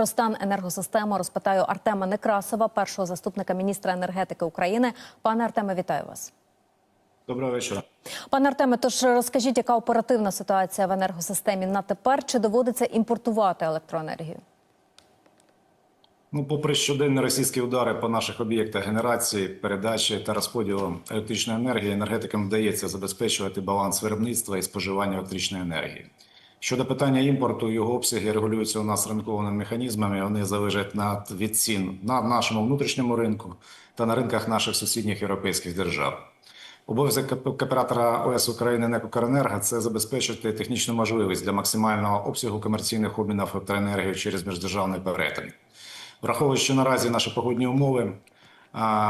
Про стан енергосистеми розпитаю Артема Некрасова, першого заступника міністра енергетики України. Пане Артеме, вітаю вас. Доброго вечора. Пане Артеме, тож розкажіть, яка оперативна ситуація в енергосистемі на тепер? Чи доводиться імпортувати електроенергію? Ну, попри щоденні російські удари по наших об'єктах генерації, передачі та розподілу електричної енергії, енергетикам вдається забезпечувати баланс виробництва і споживання електричної енергії. Щодо питання імпорту, його обсяги регулюються у нас ринковими механізмами. Вони залежать від цін на нашому внутрішньому ринку та на ринках наших сусідніх європейських держав. Обов'язок кооператора ОС України «Некукренерго» – це забезпечити технічну можливість для максимального обсягу комерційних обмінів електроенергії через міждержавний перетин. Враховуючи що наразі наші погодні умови,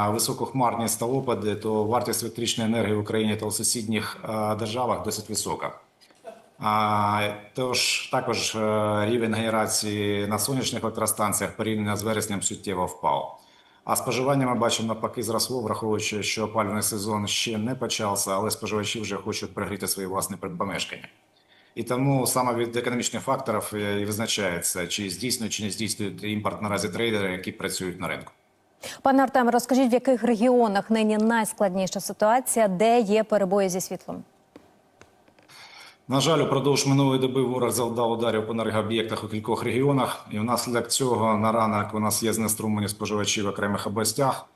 високу та опади, то вартість електричної енергії в Україні та у сусідніх державах досить висока. Тож також е, рівень генерації на сонячних електростанціях порівняно з вереснем суттєво впав. А споживання ми бачимо навпаки зросло, враховуючи, що опалювальний сезон ще не почався, але споживачі вже хочуть пригріти свої власні помешкання. І тому саме від економічних факторів е, і визначається, чи здійснюють чи не здійснюють імпорт наразі трейдери, які працюють на ринку. Пане Артеме, розкажіть, в яких регіонах нині найскладніша ситуація, де є перебої зі світлом? На жаль, упродовж минулої доби ворог завдав ударів по енергооб'єктах у кількох регіонах, і внаслідок цього на ранок у нас є знеструмлені споживачі в окремих областях.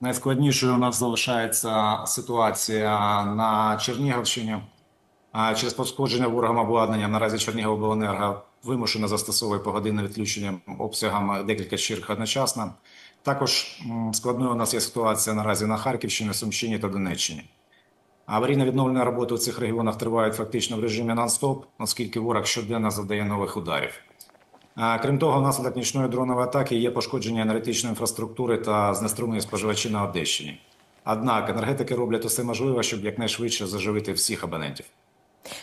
Найскладнішою у нас залишається ситуація на Чернігівщині. Через пошкодження ворогом обладнання наразі Чернігівобленерго вимушено застосовує погодинне відключення обсягом декілька черг одночасно. Також складною у нас є ситуація наразі на Харківщині, Сумщині та Донеччині. Аварійно-відновлені роботи у цих регіонах тривають фактично в режимі нон-стоп, оскільки ворог щоденно завдає нових ударів. Крім того, внаслідок нічної дронової атаки є пошкодження енергетичної інфраструктури та знеструмлені споживачі на Одещині. Однак енергетики роблять усе можливе, щоб якнайшвидше заживити всіх абонентів.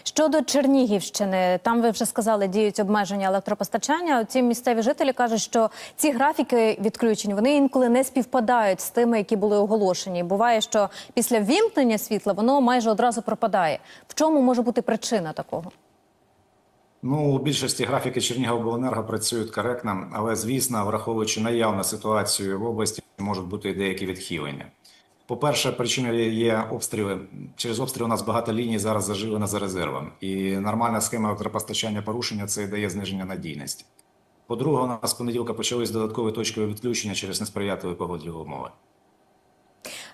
Щодо Чернігівщини, там ви вже сказали, діють обмеження електропостачання. Ці місцеві жителі кажуть, що ці графіки відключень вони інколи не співпадають з тими, які були оголошені. Буває, що після вімкнення світла воно майже одразу пропадає. В чому може бути причина такого? Ну, у більшості графіки Чернігівобленерго працюють коректно, але, звісно, враховуючи наявну ситуацію в області, можуть бути деякі відхилення. По-перше, причиною є обстріли. Через обстріли у нас багато ліній зараз заживлено за резервом. І нормальна схема електропостачання порушення це дає зниження надійності. По-друге, у нас з понеділка почались додаткові точкові відключення через несприятливі погодні умови.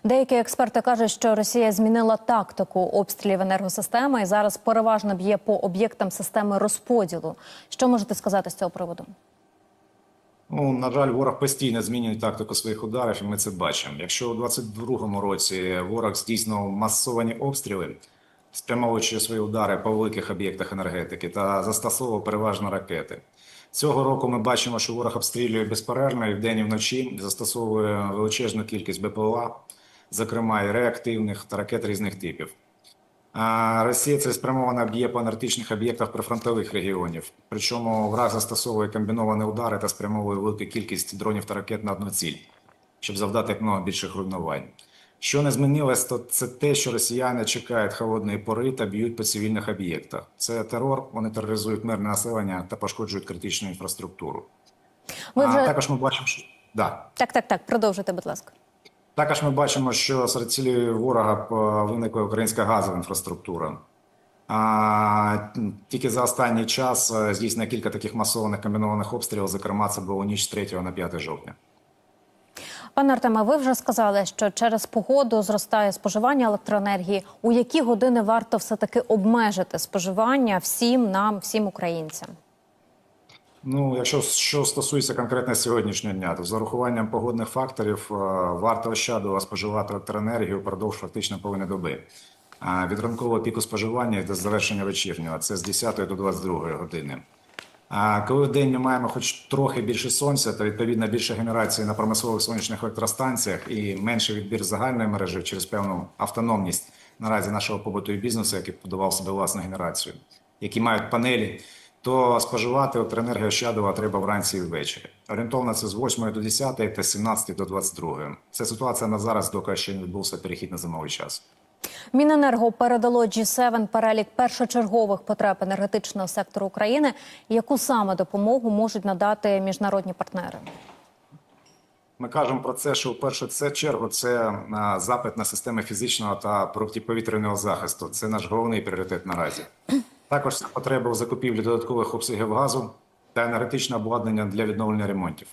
Деякі експерти кажуть, що Росія змінила тактику обстрілів енергосистеми і зараз переважно б'є по об'єктам системи розподілу. Що можете сказати з цього приводу? Ну, на жаль, ворог постійно змінює тактику своїх ударів, і ми це бачимо. Якщо у 22-му році ворог здійснював масовані обстріли, спрямовуючи свої удари по великих об'єктах енергетики та застосовував переважно ракети. Цього року ми бачимо, що ворог обстрілює безперервно і вдень і вночі, застосовує величезну кількість БПЛА, зокрема і реактивних та ракет різних типів. Росія цілеспрямовано б'є по енергетичних об'єктах прифронтових регіонів. Причому враг застосовує комбіновані удари та спрямовує велику кількість дронів та ракет на одну ціль, щоб завдати якомога більших руйнувань. Що не змінилось, то це те, що росіяни чекають холодної пори та б'ють по цивільних об'єктах. Це терор, вони тероризують мирне населення та пошкоджують критичну інфраструктуру. Ви А також ми бачимо, що да. так, так, так. Продовжуйте, будь ласка. Також ми бачимо, що серед цілі ворога е, виникла українська газова інфраструктура. А тільки за останній час е, здійснено кілька таких масованих комбінованих обстрілів. Зокрема, це було ніч з 3 на 5 жовтня. Пане Артеме, ви вже сказали, що через погоду зростає споживання електроенергії. У які години варто все таки обмежити споживання всім нам, всім українцям? Ну, якщо що стосується конкретно сьогоднішнього дня, то з урахуванням погодних факторів е, варто ощадливо споживати електроенергію впродовж фактично половини доби. А від ранкового піку споживання до завершення вечірнього це з 10 до 22 години. А коли в день ми маємо хоч трохи більше сонця, то відповідно більше генерації на промислових сонячних електростанціях і менший відбір загальної мережі через певну автономність наразі нашого побуту і бізнесу, який подавав себе власну генерацію, які мають панелі, то споживати електроенергію ощадливо треба вранці і ввечері. Орієнтовно це з 8 до 10 та з 17 до 22. Це ситуація на зараз, доки ще не відбувся перехід на зимовий час. Міненерго передало G7 перелік першочергових потреб енергетичного сектору України. Яку саме допомогу можуть надати міжнародні партнери? Ми кажемо про це, що в першу це чергу це запит на системи фізичного та протиповітряного захисту. Це наш головний пріоритет наразі. Також потреба у закупівлі додаткових обсягів газу та енергетичне обладнання для відновлення ремонтів.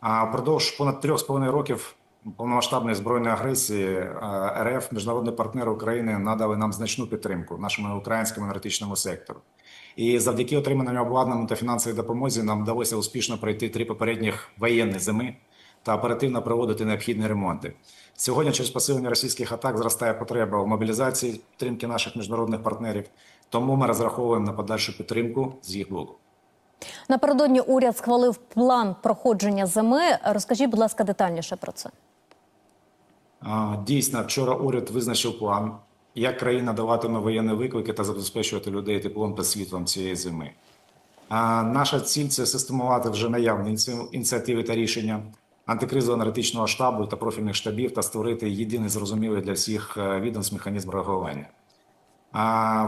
А впродовж понад трьох з половиною років повномасштабної збройної агресії РФ міжнародні партнери України надали нам значну підтримку нашому українському енергетичному сектору. І завдяки отриманому обладнанню та фінансовій допомозі нам вдалося успішно пройти три попередніх воєнні зими та оперативно проводити необхідні ремонти. Сьогодні через посилення російських атак зростає потреба в мобілізації підтримки наших міжнародних партнерів. Тому ми розраховуємо на подальшу підтримку з їх боку. Напередодні уряд схвалив план проходження зими. Розкажіть, будь ласка, детальніше про це. Дійсно, вчора уряд визначив план, як країна даватиме воєнні виклики та забезпечувати людей теплом та світлом цієї зими. Наша ціль це системувати вже наявні ініціативи та рішення антикризового аналітичного штабу та профільних штабів та створити єдиний зрозумілий для всіх е, відомств механізм реагування.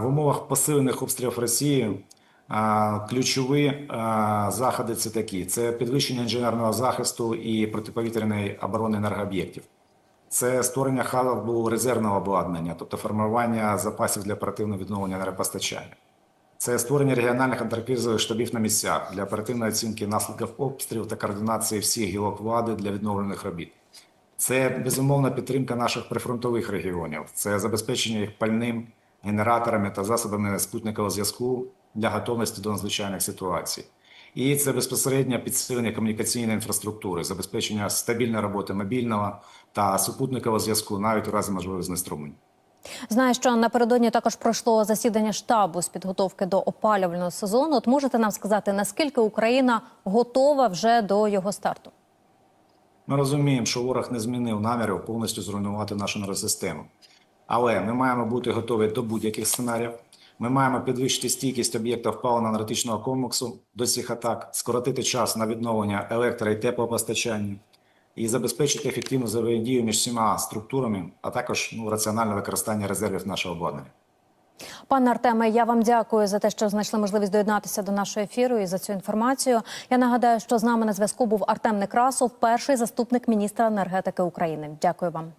В умовах посилених обстрілів Росії ключові а, заходи це такі: це підвищення інженерного захисту і протиповітряної оборони енергооб'єктів. Це створення хабу резервного обладнання, тобто формування запасів для оперативного відновлення енергопостачання. Це створення регіональних антикризових штабів на місцях для оперативної оцінки наслідків обстрілів та координації всіх гілок влади для відновлених робіт. Це безумовна підтримка наших прифронтових регіонів, це забезпечення їх пальним, генераторами та засобами спутникового зв'язку для готовності до надзвичайних ситуацій. І це безпосередньо підсилення комунікаційної інфраструктури, забезпечення стабільної роботи мобільного та супутникового зв'язку навіть у разі можливих знеструмлень. Знаю, що напередодні також пройшло засідання штабу з підготовки до опалювального сезону. От можете нам сказати, наскільки Україна готова вже до його старту? Ми розуміємо, що ворог не змінив намірів повністю зруйнувати нашу енергосистему. Але ми маємо бути готові до будь-яких сценаріїв. Ми маємо підвищити стійкість об'єктів паливно-енергетичного комплексу до цих атак, скоротити час на відновлення електро- і теплопостачання і забезпечити ефективну взаємодію між всіма структурами, а також ну, раціональне використання резервів нашого обладнання. Пане Артеме, я вам дякую за те, що знайшли можливість доєднатися до нашого ефіру і за цю інформацію. Я нагадаю, що з нами на зв'язку був Артем Некрасов, перший заступник міністра енергетики України. Дякую вам.